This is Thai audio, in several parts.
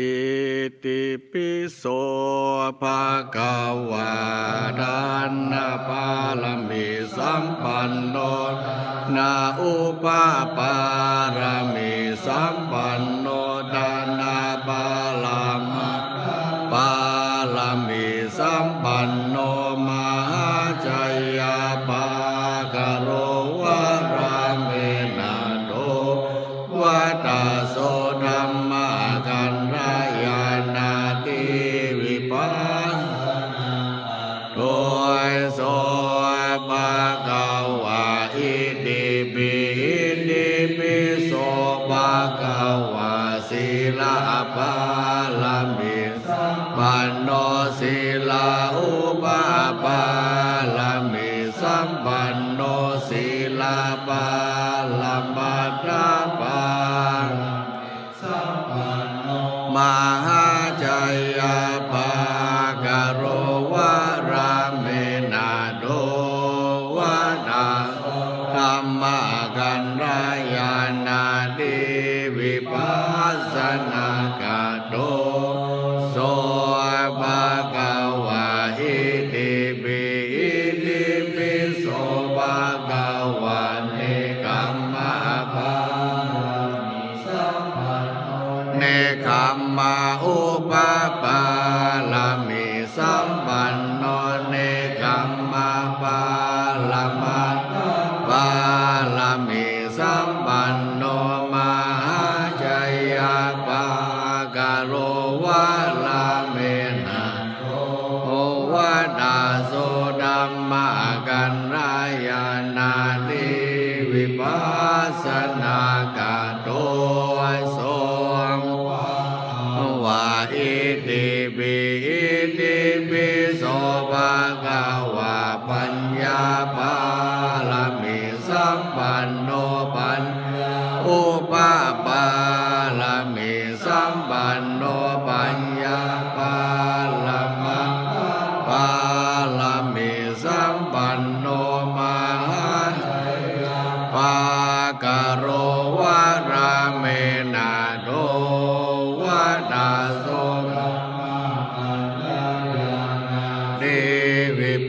อิติปิโสภะคะวะทานนาปาลมิสัมปันโนนาอุปปารมิสัมปันโนดานาปาลามะปาลมิสัมปัน ป นเนคัมมาอุปปาลามิสัมปันโนเนคัมมาปาลามาปาลามิสัมปันโนมหาจยาปากโรวาล ติปิอิติปิโสภะคะวะปัญญาปาลา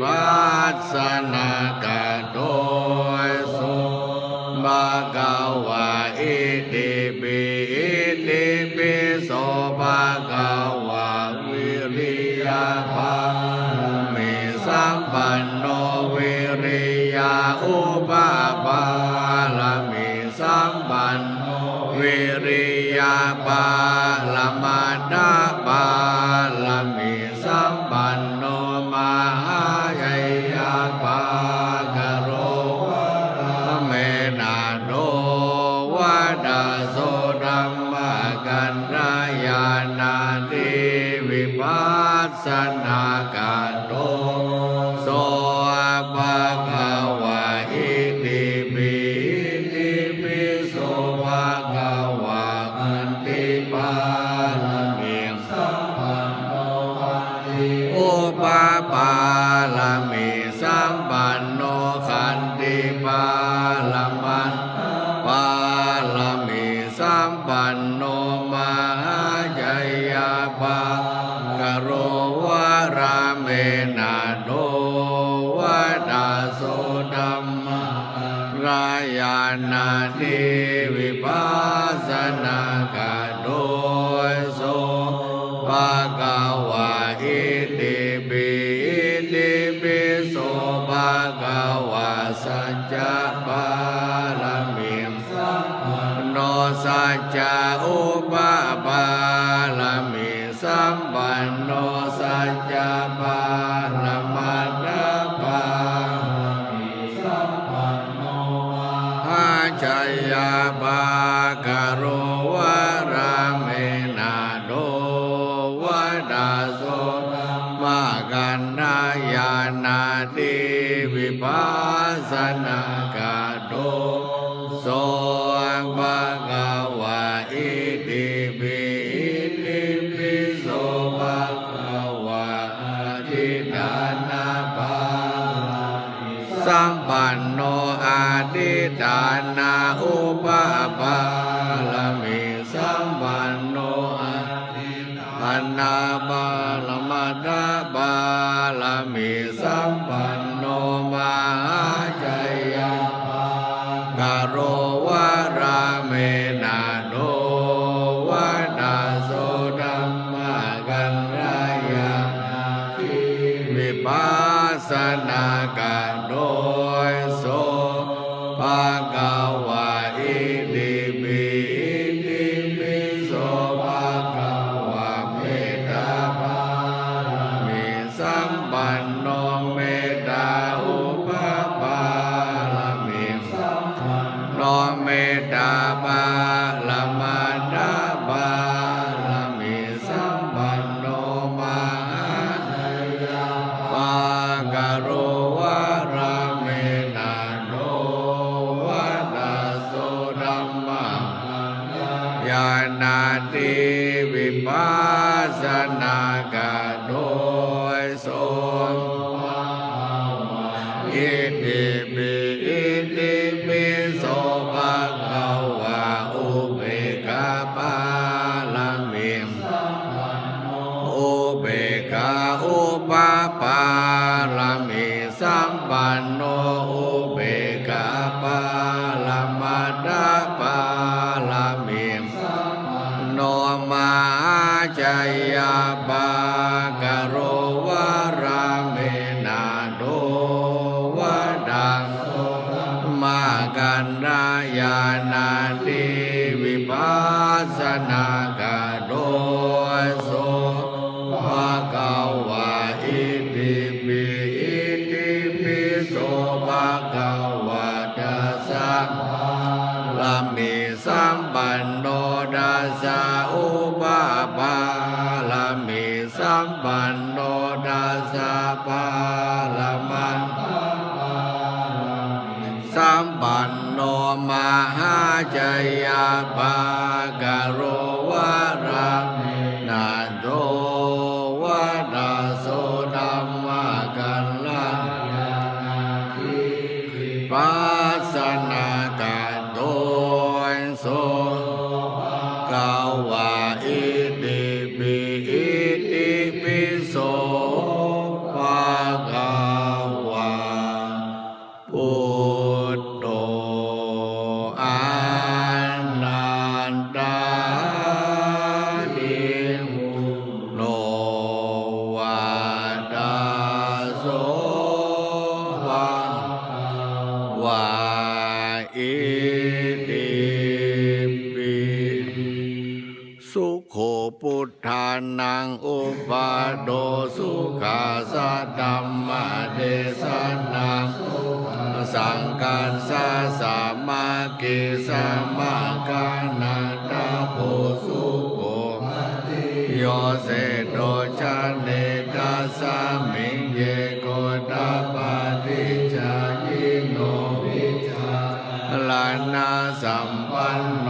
วิปัสนากาโดโสบากาวะอิติปิอิติปิโสบากาวะวิริยาภามิสัมปันโนวิริยาอุปปาลามิสัมปันโนวิริยาปาลามาดา สนากาโตโสภะคะวะอิติปิอิติปิโสภะคะวะอันติปาลมิสัมปันโนอันติอุปปาลมิสัมปันโนขันติปาลมันปาลมิสัมปันโนมหาจยาปา นาทิวิปัสสนากาโดโสภะกวาอิติปิอิติปิโสภะกวาสัจจะปาลมิมโนสัจจะอุ ปากโรวะราเมนาโดวะดาโสมากันนายานาติวิปัสสนาก จานาอุปาบาลมิสัมปันโนอัติปันนาบาลมัตาบาลมิสัมปันโนมาจายาปากโรวาราเมนาโนวานาโสดัมมากันรายาทิมิปัสสนาก อิติปิอิติปิโสภะคะวะอุเบกาปาลามิมอุเบกาอุปปาลามิสัมปันโนอุเบกาปา ติวิปัสสนากาโดยโสภะคะวะอิติปิอิติปิโสภะคะวะตัสสะลามิสัมปันโนดัสสะอุปปาลามิสัมปันโนดัสสะปาลมันสัมปันโนมหา จยาปา นังอุปาโดสุขาสะดัมมาเดสานังสังกัสสะสามากิสมาคานาตาโพสุโขโยเสโดชาเนตัสสามิงเยโกตาปาติจายิโนวิจาลานาสัมปันโน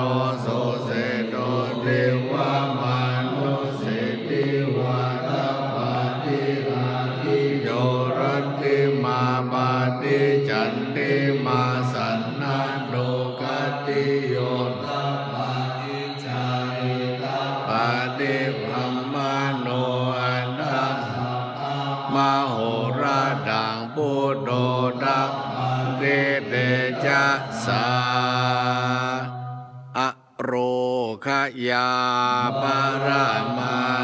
ติพัมมาโนอันดังมโหราดังปุตโธดังเตเตจะสาอโรคยาปารามา